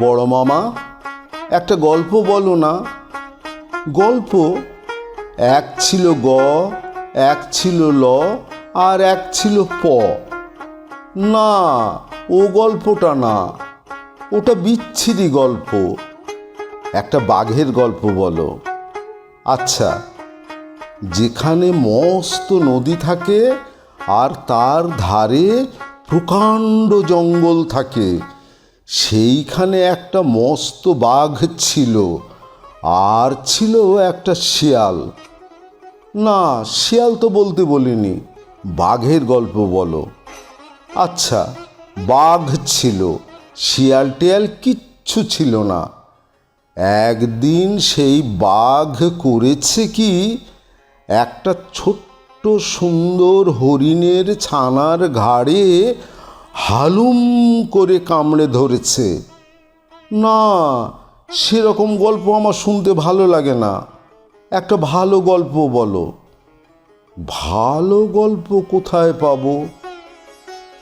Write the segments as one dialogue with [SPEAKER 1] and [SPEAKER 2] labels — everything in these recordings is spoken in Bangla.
[SPEAKER 1] বড় মামা, একটা গল্প বলো না। গল্প, এক ছিল গ, এক ছিল ল, আর এক ছিল প। না, ও গল্পটা না, ওটা বিচ্ছিরি গল্প। একটা বাঘের গল্প বলো। আচ্ছা যেখানে মস্ত নদী থাকে আর তার ধারে প্রকাণ্ড জঙ্গল থাকে সেইখানে একটা মস্ত বাঘ ছিল, আর ছিল একটা শিয়াল। না, শিয়াল তো বলতে বলিনি, বাঘের গল্প বলো। আচ্ছা বাঘ ছিল, শিয়াল টিয়াল কিচ্ছু ছিল না। একদিন সেই বাঘ করেছে কি, একটা ছোট্ট সুন্দর হরিণের ছানার ঘাড়ে হালুম করে কামড়ে ধরেছে। না, সেরকম গল্প আমার শুনতে ভালো লাগে না। একটা ভালো গল্প বলো। ভালো গল্প কোথায় পাবো?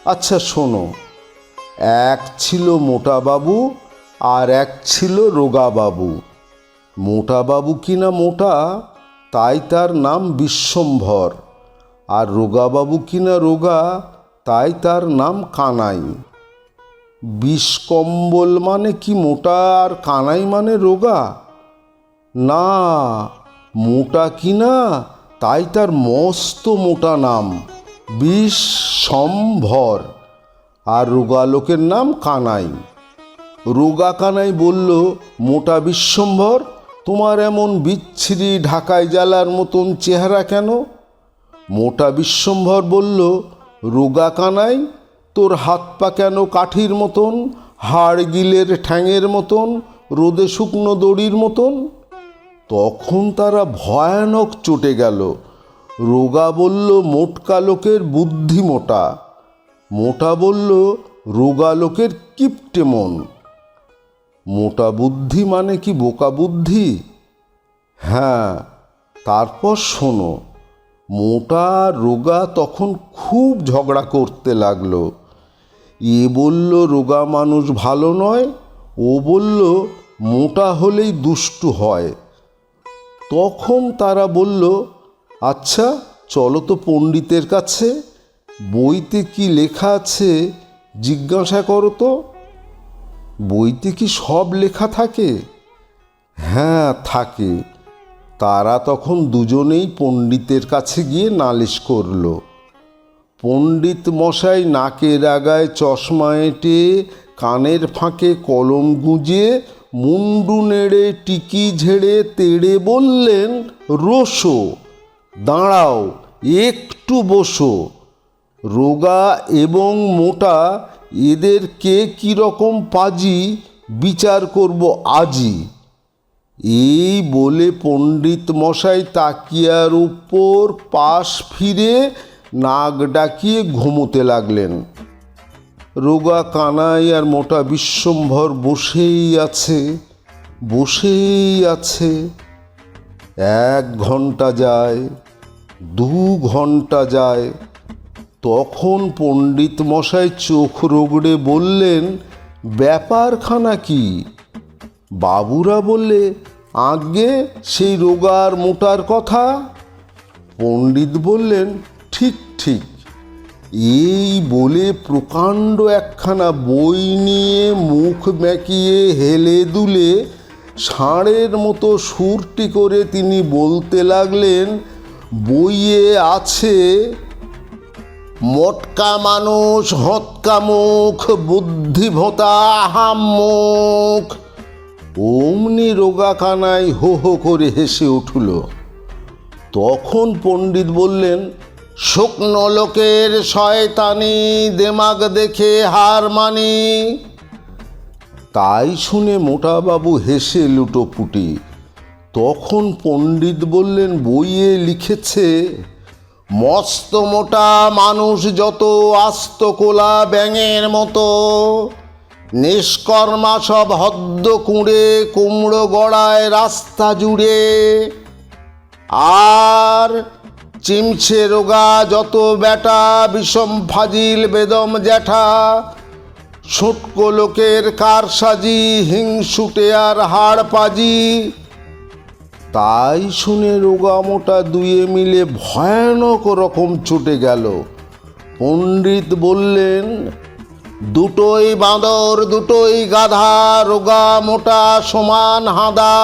[SPEAKER 1] আচ্ছা শোনো। এক ছিল মোটা বাবু আর এক ছিল রোগা বাবু। মোটা বাবু কিনা মোটা, তাই তার নাম বিশ্বম্ভর। আর রোগা বাবু কিনা রোগা তাই তার নাম কানাই। বিষকম্বল মানে কি মোটা আর কানাই মানে রোগা? না, মোটা কিনা তাই তার মস্ত মোটা নাম। বিষ সম্ভর। আর রোগা লোকের নাম কানাই। রোগা কানাই বলল, মোটা বিশ্বম্ভর তোমার এমন বিচ্ছিরি ঢাকায় জ্বালার মতন চেহারা কেন? মোটা বিশ্বম্ভর বলল রোগা কানাই, তোর হাত পা কেন কাঠির মতন? হাড় গিলের ঠ্যাঙের মতন? রোদে শুকনো দড়ির মতন? তখন তারা ভয়ানক চটে গেল। রোগা বলল, মোটকা লোকের বুদ্ধি মোটা। মোটা বলল, রোগা লোকের কিপটে মন। মোটা বুদ্ধি মানে কি বোকা বুদ্ধি? হ্যাঁ তারপর শোনো। মোটা রোগা তখন খুব ঝগড়া করতে লাগল। এ বলল, রোগা মানুষ ভালো নয়? ও বলল, মোটা হলেই দুষ্টু হয়। তখন তারা বলল আচ্ছা চলো তো পণ্ডিতের কাছে। বইতে কি লেখা আছে, জিজ্ঞাসা করো তো। বইতে কি সব লেখা থাকে? হ্যাঁ থাকে। তারা তখন দুজনেই পণ্ডিতের কাছে গিয়ে নালিশ করল। পণ্ডিত মশাই নাকের আগায় চশমা এঁটে কানের ফাঁকে কলম গুঁজে মুন্ডু নেড়ে টিকি ঝেড়ে তেড়ে বললেন, রোসো, দাঁড়াও, একটু বসো। রোগা এবং মোটা, এদের কে কীরকম পাজি, বিচার করব আজই এই বলে পণ্ডিত মশাই তাকিয়ার উপর পাশ ফিরে নাক ডাকিয়ে ঘুমোতে লাগলেন। রোগা কানাই আর মোটা বিশ্বম্ভর বসেই আছে বসেই আছে। এক ঘণ্টা যায়, দু ঘণ্টা যায়। তখন পণ্ডিত মশাই চোখ রোগড়ে বললেন, ব্যাপারখানা কি? বাবুরা বললে আগে সেই রোগার মোটার কথা? পণ্ডিত বললেন, ঠিক ঠিক। এই বলে প্রকাণ্ড একখানা বই নিয়ে মুখ মেকিয়ে হেলে দুলে ষাঁড়ের মতো সুরটি করে তিনি বলতে লাগলেন, বইয়ে আছে, মটকা মানুষ হৎকা মুখ, বুদ্ধিভোতা হাম মুখ অমনি রোগাখানায় হো হো করে হেসে উঠল। তখন পণ্ডিত বললেন, শুকনো লোকের শয়তানি, দেমাগ দেখে হার মানি। তাই শুনে মোটাবাবু হেসে লুটোপুটি। তখন পণ্ডিত বললেন, বইয়ে লিখেছে, মস্ত মোটা মানুষ যত আস্ত কোলা ব্যাঙের মতো। নিষ্কর্মা সব হদ্দ কুঁড়ে, কুমড়ো গড়ায় রাস্তা জুড়ে। আর চিমছে রোগা যত বেটা বিষম ফাজিল বেদম জ্যাঠা। সুটকো লোকের কার কারসাজি হিংসুটে আর হাড় পাজি। তাই শুনে রোগামোটা দুয়ে মিলে ভয়ানক রকম ছুটে গেল। পণ্ডিত বললেন দুটোই বাঁদর, দুটোই গাধা, রোগা, মোটা, সমান হাদা।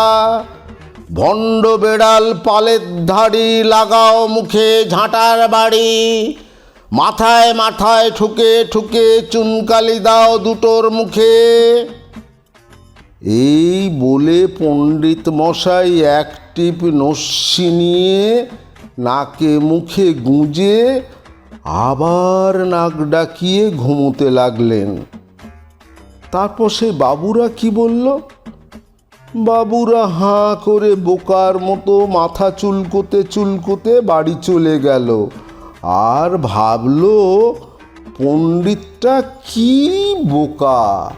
[SPEAKER 1] ভণ্ড বেড়াল পালের ধাড়ি লাগাও মুখে ঝাঁটার বাড়ি। মাথায় মাথায় ঠুকে ঠুকে চুনকালি দাও দুটোর মুখে। এই বলে পণ্ডিত মশাই এক টিপ নস্যি নিয়ে নাকে মুখে গুঁজে আবার নাক ডাকিয়ে ঘুমোতে লাগলেন। তারপর সে বাবুরা কি বলল? বাবুরা হাঁ করে বোকার মতো মাথা চুলকোতে চুলকোতে বাড়ি চলে গেল। আর ভাবল, পণ্ডিতটা কি বোকা?